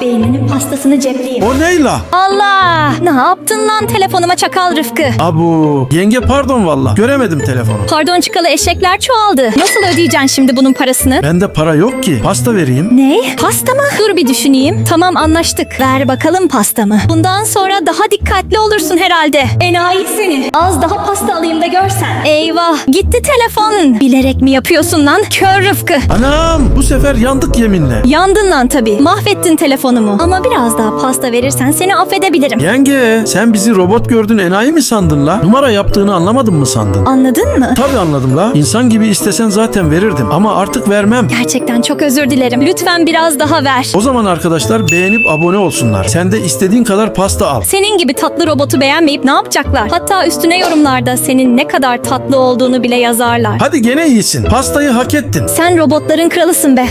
Beymen'in pastasını cepleyeyim. O ney la? Allah! Ne yaptın lan telefonuma çakal Rıfkı? Abu. Yenge pardon valla. Göremedim telefonu. Pardon çıkalı eşekler çoğaldı. Nasıl ödeyeceksin şimdi bunun parasını? Bende para yok ki. Pasta vereyim. Ne? Pasta mı? Dur bir düşüneyim. Tamam anlaştık. Ver bakalım pastamı. Bundan sonra daha dikkatli olursun herhalde. Enayi seni. Az daha pasta alayım da görsen. Eyvah. Gitti telefonun. Bilerek mi yapıyorsun lan? Kör Rıfkı. Anam bu sefer yandık yeminle. Yandın lan tabii. Mahvettin telefonumu. Ama biraz daha pasta verirsen seni affedebilirim. Yenge sen bizi robot gördün enayi mi sandın la? Numara yaptığını anlamadın mı sandın? Anladın mı? Tabii anladım la. İnsan gibi istesen zaten verirdim ama artık vermem. Gerçekten çok özür dilerim. Lütfen biraz daha ver. O zaman arkadaşlar beğenip abone olsunlar. Sen de istediğin kadar pasta al. Senin gibi tatlı robotu beğenmeyip ne yapacaklar? Hatta üstüne yorumlarda senin ne kadar tatlı olduğunu bile yazarlar. Hadi gene iyisin. Pastayı hak ettin. Sen robotların kralısın be.